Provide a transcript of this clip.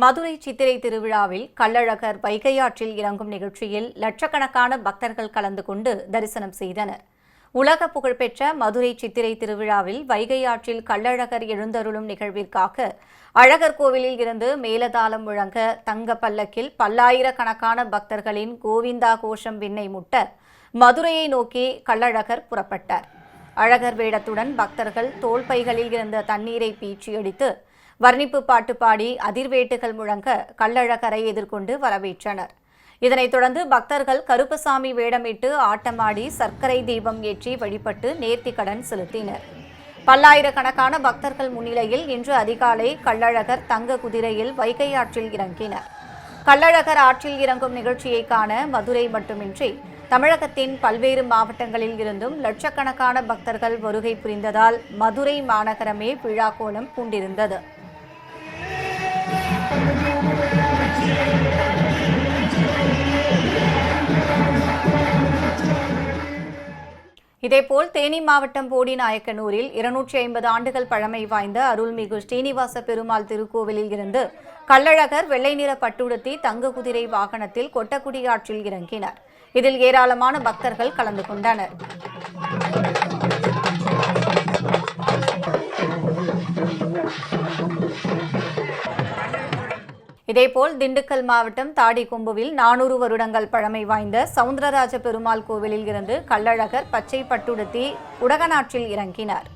மதுரை சித்திரை திருவிழாவில் கள்ளழகர் வைகையாற்றில் இறங்கும் நிகழ்ச்சியில் லட்சக்கணக்கான பக்தர்கள் கலந்து கொண்டு தரிசனம் செய்தனர். உலக புகழ்பெற்ற மதுரை சித்திரை திருவிழாவில் வைகை ஆற்றில் கள்ளழகர் எழுந்தருளும் நிகழ்விற்காக அழகர் கோவிலில் இருந்து மேலதாளம் முழங்க தங்க பல்லக்கில் பல்லாயிரக்கணக்கான பக்தர்களின் கோவிந்தா கோஷம் விண்ணை முட்ட மதுரையை நோக்கி கள்ளழகர் புறப்பட்டார். அழகர் வேடத்துடன் பக்தர்கள் தோல்பைகளில் இருந்த தண்ணீரை பீச்சி அடித்து வர்ணிப்பு பாட்டு பாடி அதிர்வேட்டுகள் முழங்க கள்ளழகரை எதிர்கொண்டு வரவேற்றனர். இதனைத் தொடர்ந்து பக்தர்கள் கருப்பசாமி வேடமிட்டு ஆட்டமாடி சர்க்கரை தீபம் ஏற்றி வழிபட்டு நேர்த்திக்கடன் செலுத்தினர். பல்லாயிரக்கணக்கான பக்தர்கள் முன்னிலையில் இன்று அதிகாலை கள்ளழகர் தங்க குதிரையில் வைகை ஆற்றில் இறங்கினர். கள்ளழகர் ஆற்றில் இறங்கும் நிகழ்ச்சியை காண மதுரை மட்டுமின்றி தமிழகத்தின் பல்வேறு மாவட்டங்களில் இருந்தும் லட்சக்கணக்கான பக்தர்கள் வருகை புரிந்ததால் மதுரை மாநகரமே விழா கோலம் பூண்டிருந்தது. இதேபோல் தேனி மாவட்டம் போடிநாயக்கனூரில் இருநூற்றி ஐம்பது ஆண்டுகள் பழமை வாய்ந்த அருள்மிகு ஸ்ரீனிவாச பெருமாள் திருக்கோவிலில் இருந்து கள்ளழகர் வெள்ளை நிற பட்டுடுத்தி தங்க குதிரை வாகனத்தில் கொட்டக்குடி ஆற்றில் இறங்கினர். இதில் ஏராளமான பக்தர்கள் கலந்து கொண்டனர். இதேபோல் திண்டுக்கல் மாவட்டம் தாடிக்கொம்புவில் நானூறு வருடங்கள் பழமை வாய்ந்த சவுந்தரராஜ பெருமாள் கோவிலில் இருந்து கள்ளழகர் பச்சை பட்டுடுத்தி உடகநாற்றில் இறங்கினார்.